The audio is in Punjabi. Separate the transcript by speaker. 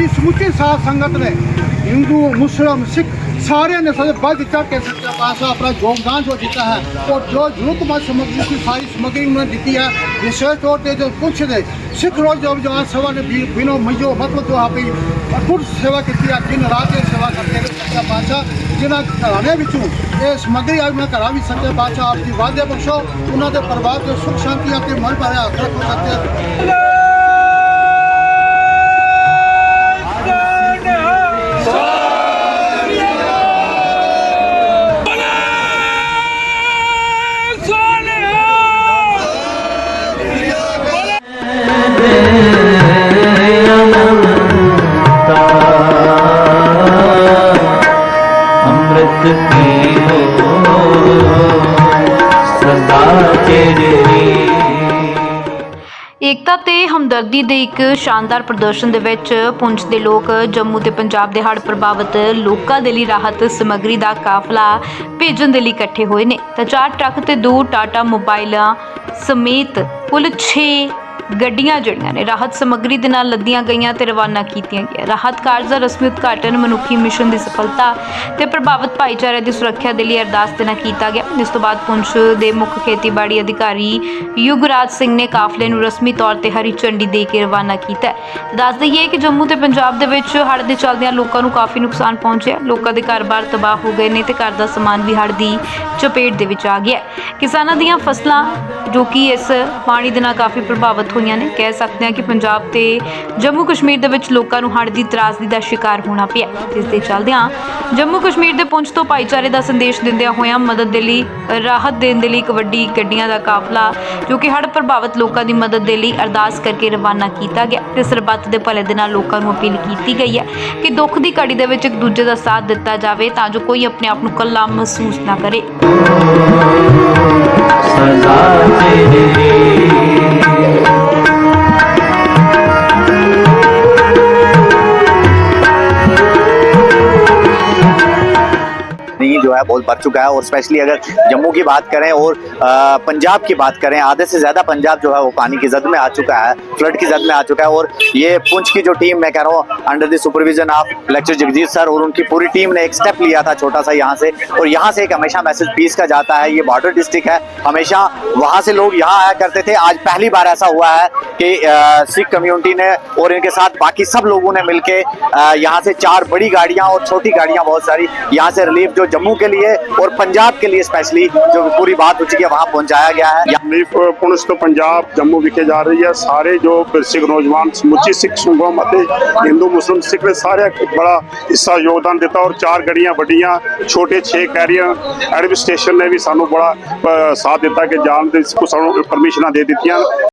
Speaker 1: ਸਾਡੀ ਸਮੁੱਚੀ ਸਾਧ ਸੰਗਤ ਨੇ, ਹਿੰਦੂ, ਮੁਸਲਮ, ਸਿੱਖ ਸਾਰਿਆਂ ਨੇ ਸਾਡੇ ਵੱਧ ਚੜ੍ਹ ਕੇ ਸੱਚਾ ਪਾਤਸ਼ਾਹ ਆਪਣਾ ਯੋਗਦਾਨ ਜੋ ਦਿੱਤਾ ਹੈ ਔਰ ਜੋ ਜ਼ਰੂਰਤਮੰਦ ਸਮੱਗਰੀ ਸੀ ਸਾਰੀ ਸਮੱਗਰੀ ਉਹਨਾਂ ਨੇ ਦਿੱਤੀ ਹੈ, ਵਿਸ਼ੇਸ਼ ਤੌਰ ਤੇ ਜੋ ਕੁਛ ਨੇ ਸਿੱਖ ਰੋਜ਼ ਜੋ ਜਵਾਨ ਸਭਾ ਨੇ ਵੀ ਬਿਨੋ ਮਈਓ ਮਤਲਬ ਜੋ ਆਪੀ ਅਕੁਰ ਸੇਵਾ ਕੀਤੀ ਹੈ, ਦਿਨ ਰਾਤ ਇਹ ਸੇਵਾ ਕਰਦੇ ਨੇ ਸੱਚਾ ਪਾਤਸ਼ਾਹ, ਜਿਨ੍ਹਾਂ ਘਰਾਣੇ ਵਿੱਚੋਂ ਇਹ ਸਮੱਗਰੀ ਆਈ, ਉਹਨਾਂ ਘਰਾਂ ਵਿੱਚ ਸੱਚੇ ਪਾਤਸ਼ਾਹ ਆਪ ਦੀ ਵਾਅਦੇ ਬਖਸ਼ੋ, ਉਹਨਾਂ ਦੇ ਪਰਿਵਾਰ ਦੇ ਸੁਖ ਸ਼ਾਂਤੀ
Speaker 2: ਦੁਖੀ
Speaker 3: ਏਕਤਾ ਤੇ ਹਮਦਰਦੀ ਦੇ ਇੱਕ ਸ਼ਾਨਦਾਰ ਪ੍ਰਦਰਸ਼ਨ ਦੇ ਵਿੱਚ ਪੁੰਛ ਦੇ ਲੋਕ ਜੰਮੂ ਤੇ ਪੰਜਾਬ ਦੇ ਹੜ੍ਹ ਪ੍ਰਭਾਵਿਤ ਲੋਕਾਂ ਦੇ ਲਈ ਰਾਹਤ ਸਮੱਗਰੀ ਦਾ ਕਾਫਲਾ ਭੇਜਣ ਦੇ ਲਈ ਇਕੱਠੇ ਹੋਏ ਨੇ। ਤਾਂ ਚਾਰ ਟਰੱਕ ਤੇ ਦੋ ਟਾਟਾ ਮੋਬਾਈਲਾਂ ਸਮੇਤ ਕੁੱਲ 6 ਗੱਡੀਆਂ ਜਿਹੜੀਆਂ ਨੇ, ਰਾਹਤ ਸਮੱਗਰੀ ਦੇ ਨਾਲ ਲੱਦੀਆਂ ਗਈਆਂ ਤੇ ਰਵਾਨਾ ਕੀਤੀਆਂ ਗਈਆਂ। ਰਾਹਤ ਕਾਰਜ ਦਾ ਰਸਮੀ ਉਦਘਾਟਨ, ਮਨੁੱਖੀ ਮਿਸ਼ਨ ਦੀ ਸਫਲਤਾ ਤੇ ਪ੍ਰਭਾਵਿਤ ਭਾਈਚਾਰੇ ਦੀ ਸੁਰੱਖਿਆ ਦੇ ਲਈ ਅਰਦਾਸ ਦੇ ਨਾਲ ਕੀਤਾ ਗਿਆ। ਇਸ ਤੋਂ ਬਾਅਦ ਪੁੰਛ ਦੇ ਮੁੱਖ ਖੇਤੀਬਾੜੀ ਅਧਿਕਾਰੀ ਯੁਗਰਾਜ ਸਿੰਘ ਨੇ ਕਾਫਲੇ ਨੂੰ ਰਸਮੀ ਤੌਰ ਤੇ ਹਰੀ ਝੰਡੀ ਦੇ ਕੇ ਰਵਾਨਾ ਕੀਤਾ ਦੱਸ ਦਈਏ ਕਿ ਜੰਮੂ ਤੇ ਪੰਜਾਬ ਦੇ ਵਿੱਚ ਹੜ੍ਹ ਦੇ ਚੱਲਦਿਆਂ ਲੋਕਾਂ ਨੂੰ ਕਾਫੀ ਨੁਕਸਾਨ ਪਹੁੰਚਿਆ। ਲੋਕਾਂ ਦੇ ਘਰ-ਬਾਰ ਤਬਾਹ ਹੋ ਗਏ ਨੇ ਤੇ ਘਰ ਦਾ ਸਮਾਨ ਵੀ ਹੜ੍ਹ ਦੀ ਚਪੇਟ ਦੇ ਵਿੱਚ ਆ ਗਿਆ ਕਿਸਾਨਾਂ ਦੀਆਂ ਫਸਲਾਂ ਜੋ ਕਿ ਇਸ ਪਾਣੀ ਦੇ ਨਾਲ ਕਾਫੀ ਪ੍ਰਭਾਵਿਤ ਹੋਈਆਂ ਨੇ। ਕਹਿ ਸਕਦੇ ਹਾਂ ਕਿ ਪੰਜਾਬ ਤੇ ਜੰਮੂ ਕਸ਼ਮੀਰ ਦੇ ਵਿੱਚ ਲੋਕਾਂ ਨੂੰ ਹੜ੍ਹ ਦੀ ਤਰਾਸਦੀ ਦਾ ਸ਼ਿਕਾਰ ਹੋਣਾ ਪਿਆ। ਇਸ ਦੇ ਚੱਲਦਿਆਂ ਜੰਮੂ ਕਸ਼ਮੀਰ ਦੇ ਪੁੰਛ ਤੋਂ ਭਾਈਚਾਰੇ ਦਾ ਸੰਦੇਸ਼ ਦਿੰਦਿਆਂ ਹੋਇਆਂ ਮਦਦ ਦੇ ਲਈ, ਰਾਹਤ ਦੇਣ ਦੇ ਲਈ ਕਬੱਡੀ ਗੱਡੀਆਂ ਦਾ ਕਾਫਲਾ, ਜੋ ਕਿ ਹੜ੍ਹ ਪ੍ਰਭਾਵਿਤ ਲੋਕਾਂ ਦੀ ਮਦਦ ਦੇ ਲਈ ਅਰਦਾਸ ਕਰਕੇ ਰਵਾਨਾ ਕੀਤਾ ਗਿਆ ਤੇ ਸਰਬੱਤ ਦੇ ਭਲੇ ਦੇ ਨਾਲ ਲੋਕਾਂ ਨੂੰ ਅਪੀਲ ਕੀਤੀ ਗਈ ਹੈ ਕਿ ਦੁੱਖ ਦੀ ਘੜੀ ਦੇ ਵਿੱਚ ਇੱਕ ਦੂਜੇ ਦਾ ਸਾਥ ਦਿੱਤਾ ਜਾਵੇ ਤਾਂ ਜੋ ਕੋਈ ਆਪਣੇ ਆਪ ਨੂੰ ਇਕੱਲਾ ਮਹਿਸੂਸ ਨਾ ਕਰੇ।
Speaker 2: ਸਜ਼ਾ
Speaker 4: ਤੇਰੇ जो है, बहुत बढ़ चुका है। और स्पेशली अगर जम्मू की बात करें और पंजाब की बात करें, आधे से ज़्यादा पंजाब जो है, वो पानी की जद में आ चुका है, फ्लड की जद में आ चुका है। और ये पुंछ की जो टीम मैं कह रहा हूँ under the supervision of lecturer Jagjit sir और उनकी पूरी टीम ने एक स्टेप लिया था छोटा सा यहाँ से। और यहाँ से एक हमेशा मैसेज पीस का जाता है। ये बॉर्डर डिस्ट्रिक्ट है। हमेशा वहाँ से लोग यहाँ आया करते थे। आज पहली बार ऐसा हुआ है कि सिख कम्युनिटी ने और इनके साथ बाकी सब लोगों ने मिलकर यहाँ से चार बड़ी गाड़ियाँ और छोटी गाड़ियाँ बहुत सारी यहाँ से रिलीफ जो जम्मू के लिए और पंजाब के लिए स्पेशली जो पूरी बात हो चुकी है वहाँ पहुँचाया गया है
Speaker 5: ਲੀਫ ਪੁਲਿਸ ਤੋਂ ਪੰਜਾਬ ਜੰਮੂ ਵਿਖੇ ਜਾ ਰਹੀ ਹੈ ਸਾਰੇ ਜੋ ਸਿੱਖ ਨੌਜਵਾਨ ਸਮੁੱਚੀ ਸਿੱਖ ਸੰਗਮ ਅਤੇ ਹਿੰਦੂ ਮੁਸਲਮ ਸਿੱਖ ਨੇ ਸਾਰੇ ਇੱਕ ਬੜਾ ਹਿੱਸਾ ਯੋਗਦਾਨ ਦਿੱਤਾ ਔਰ ਚਾਰ ਗੱਡੀਆਂ ਵੱਡੀਆਂ ਛੋਟੇ 6 ਕੈਰੀਅਰ ਐਡਮਿਨਿਸਟ੍ਰੇਸ਼ਨ ਨੇ ਵੀ ਸਾਨੂੰ ਬੜਾ ਅ, ਸਾਥ ਦਿੱਤਾ ਕਿ ਜਾਣ ਦੇ ਸਾਨੂੰ ਪਰਮਿਸ਼ਨਾਂ ਦੇ ਦਿੱਤੀਆਂ